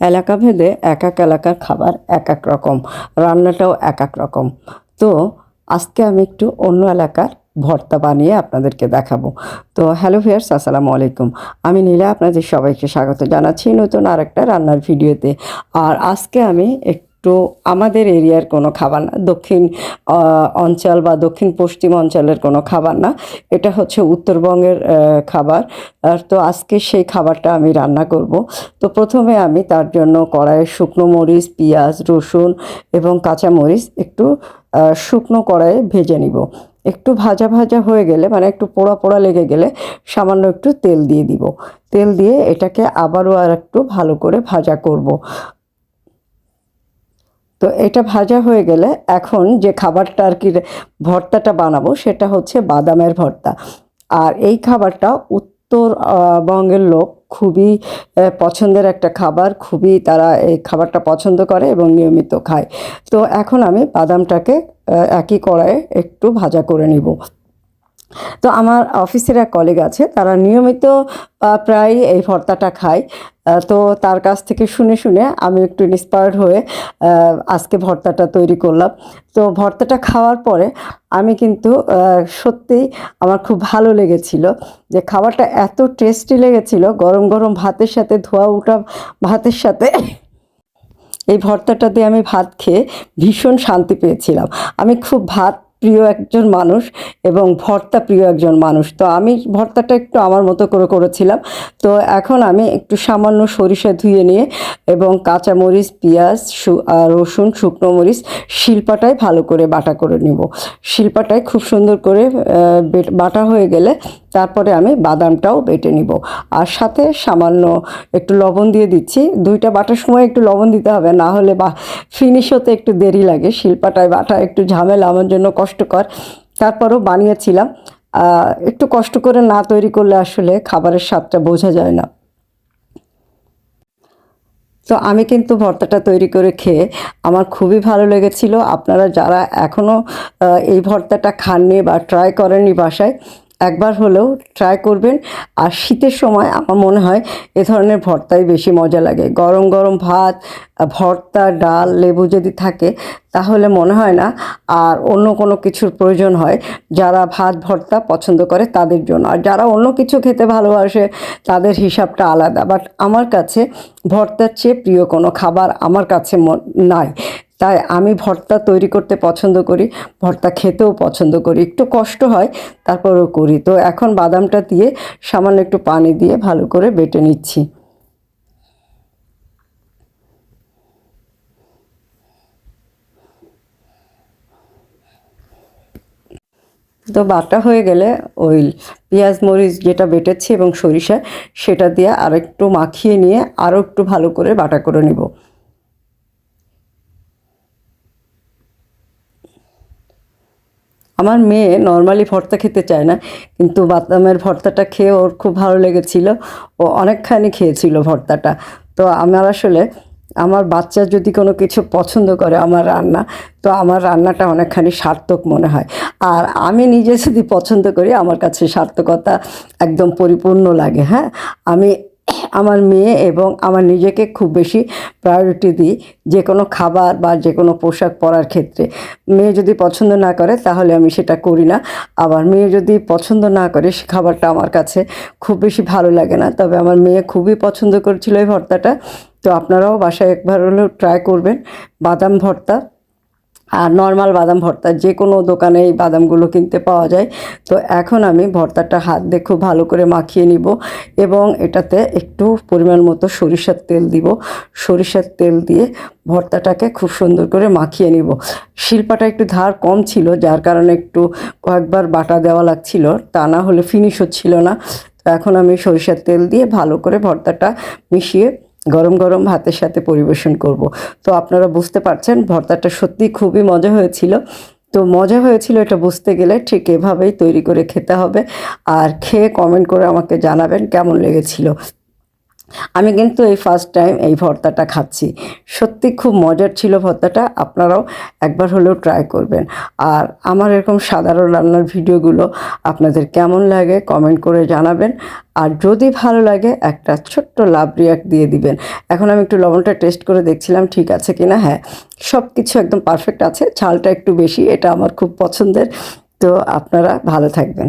এলাকা ভেদে এক এক এলাকার খাবার এক এক রকম, রান্নাটাও এক এক রকম। তো আজকে আমি একটু অন্য এলাকার ভর্তা বানিয়ে আপনাদেরকে দেখাবো। তো হ্যালো ভিয়ার্স আসসালামু আলাইকুম। আমি নীলা, আপনাদের সবাইকে স্বাগত জানাচ্ছি নতুন আর একটা রান্নার ভিডিওতে। আর আজকে আমি একটু আমাদের এরিয়ার কোনো খাবার না, দক্ষিণ অঞ্চল বা দক্ষিণ পশ্চিম অঞ্চলের কোনো খাবার না, এটা হচ্ছে উত্তরবঙ্গের খাবার। আর তো আজকে সেই খাবারটা আমি রান্না করব। তো প্রথমে আমি তার জন্য কড়াইয়ে শুকনো মরিচ, পেঁয়াজ, রসুন এবং কাঁচা মরিচ একটু শুকনো কড়াইয়ে ভেজে নিব। একটু ভাজা ভাজা হয়ে গেলে মানে একটু পোড়া পোড়া লেগে গেলে সামান্য একটু তেল দিয়ে দিব। তেল দিয়ে এটাকে আবারও আর একটু ভালো করে ভাজা করব। তো এটা ভাজা হয়ে গেলে এখন যে খাবারটা আর কি ভর্তাটা বানাবো সেটা হচ্ছে বাদামের ভর্তা। আর এই খাবারটা উত্তরবঙ্গের বঙ্গের লোক খুবই পছন্দের একটা খাবার, খুবই তারা এই খাবারটা পছন্দ করে এবং নিয়মিত খায়। তো এখন আমি বাদামটাকে একই কড়াইয়ে একটু ভাজা করে নিব। তো আমার অফিসের এক কলিগ আছে, তারা নিয়মিত প্রায় এই ভর্তাটা খায়। তো তার কাছ থেকে শুনে শুনে আমি একটু ইন্সপায়ার্ড হয়ে আজকে ভর্তাটা তৈরি করলাম। তো ভর্তাটা খাওয়ার পরে আমি কিন্তু সত্যিই আমার খুব ভালো লেগেছিল যে খাবারটা এত টেস্টি লেগেছিল, গরম গরম ভাতের সাথে ধোয়া উঠা ভাতের সাথে। এই ভর্তাটা দিয়ে আমি ভাত খেয়ে ভীষণ শান্তি পেয়েছিলাম। আমি খুব ভাত প্রিয় একজন মানুষ এবং ভর্তা প্রিয় একজন মানুষ। তো আমি ভর্তাটা একটু আমার মতো করে করেছিলাম। তো এখন আমি একটু সামান্য সরিষা ধুয়ে নিয়ে এবং কাঁচা মরিচ পেঁয়াজ রসুন, শুকনো মরিচ শিল্পাটাই ভালো করে বাটা করে নেব। শিল্পাটাই খুব সুন্দর করে বাটা হয়ে গেলে তারপরে আমি বাদামটাও বেটে নিব। আর সাথে সামান্য একটু লবণ দিয়ে দিচ্ছি। দুইটা বাটার সময় একটু লবণ দিতে হবে, না হলে বা ফিনিশ হতে একটু দেরি লাগে। শিল্পাটায় বাটা একটু ঝামেলা আমার জন্য কষ্টকর। তারপরও বানিয়েছিলাম। একটু কষ্ট করে না তৈরি করলে আসলে খাবারের স্বাদটা বোঝা যায় না। তো আমি কিন্তু ভর্তাটা তৈরি করে খেয়ে আমার খুবই ভালো লেগেছিল। আপনারা যারা এখনও এই ভর্তাটা খাননি বা ট্রাই করেননি বাসায় একবার হলেও ট্রাই করবেন। আর শীতের সময় আমার মনে হয় এ ধরনের ভর্তাই বেশি মজা লাগে। গরম গরম ভাত, ভর্তা, ডাল, লেবু যদি থাকে, তাহলে মনে হয় না আর অন্য কোনো কিছুর প্রয়োজন হয়। যারা ভাত, ভর্তা পছন্দ করে তাদের জন্য। আর যারা অন্য কিছু খেতে ভালোবাসে তাদের হিসাবটা আলাদা। বাট আমার কাছে ভর্তার চেয়ে প্রিয় কোনো খাবার আমার কাছে নাই। তাই আমি ভর্তা তৈরি করতে পছন্দ করি, ভর্তা খেতেও পছন্দ করি। একটু কষ্ট হয়, তারপরও করি। তো এখন বাদামটা দিয়ে সামান্য একটু পানি দিয়ে ভালো করে বেটে নিচ্ছি। তো বাটা হয়ে গেলে ওই পেঁয়াজ, মরিচ যেটা বেটেছি এবং সরিষা, সেটা দিয়ে আরেকটু মাখিয়ে নিয়ে আরও একটু ভালো করে বাটা করে নিব। আমার মেয়ে নর্মালি ভর্তা খেতে চায় না, কিন্তু বাদামের ভর্তাটা খেয়ে ওর খুব ভালো লেগেছিল। ও অনেকখানি খেয়েছিল ভর্তাটা। তো আমার আসলে, আমার বাচ্চা যদি কোনো কিছু পছন্দ করে আমার রান্না, তো আমার রান্নাটা অনেকখানি সার্থক মনে হয়। আর আমি নিজে যদি পছন্দ করি, আমার কাছে সার্থকতা একদম পরিপূর্ণ লাগে হ্যাঁ? আমি আমার মেয়ে এবং আমার নিজেকে খুব বেশি প্রায়োরিটি দিই যে কোনো খাবার বা যে কোনো পোশাক পরার ক্ষেত্রে। মেয়ে যদি পছন্দ না করে তাহলে আমি সেটা করি না। আবার মেয়ে যদি পছন্দ না করে সে খাবারটা আমার কাছে খুব বেশি ভালো লাগে না। তবে আমার মেয়ে খুবই পছন্দ করেছিল এই ভর্তাটা। তো আপনারাও বাসায় একবার হলেও ট্রাই করবেন। বাদাম ভর্তা আর নর্মাল বাদাম ভর্তা, যে কোনো দোকানে এই বাদামগুলো কিনতে পাওয়া যায়। তো এখন আমি ভর্তাটা হাত দিয়ে খুব ভালো করে মাখিয়ে নিব এবং এটাতে একটু পরিমাণ মতো সরিষার তেল দিব। সরিষার তেল দিয়ে ভর্তাটাকে খুব সুন্দর করে মাখিয়ে নিব। শিল্পাটা একটু ধার কম ছিল, যার কারণে একটু কয়েকবার বাটা দেওয়া লাগছিল, তা না হলে ফিনিশ হচ্ছিল না। তো এখন আমি সরিষার তেল দিয়ে ভালো করে ভর্তাটা মিশিয়ে গরম গরম ভাতের সাথে পরিবেশন করব। তো আপনারা বুঝতে পারছেন, ভর্তাটা সত্যি খুবই মজা হয়েছিল। তো মজা হয়েছিল এটা বুঝতে গেলে ঠিক এভাবেই তৈরি করে খেতে হবে। আর খেয়ে কমেন্ট করে আমাকে জানাবেন কেমন লেগেছিল। আমি কিন্তু এই ফার্স্ট টাইম এই ভর্তাটা খাচ্ছি। সত্যি খুব মজার ছিল ভর্তাটা, আপনারাও একবার হলেও ট্রাই করবেন। আর আমার এরকম সাধারণ রান্নার ভিডিওগুলো আপনাদের কেমন লাগে কমেন্ট করে জানাবেন। আর যদি ভালো লাগে, একটা ছোট্ট লাভ রিয়াক্ট দিয়ে দিবেন। এখন আমি একটু লবণটা টেস্ট করে দেখছিলাম, ঠিক আছে কি না হ্যাঁ সব কিছু একদম পারফেক্ট আছে। ঝালটা একটু বেশি, এটা আমার খুব পছন্দের। তো আপনারা ভালো থাকবেন।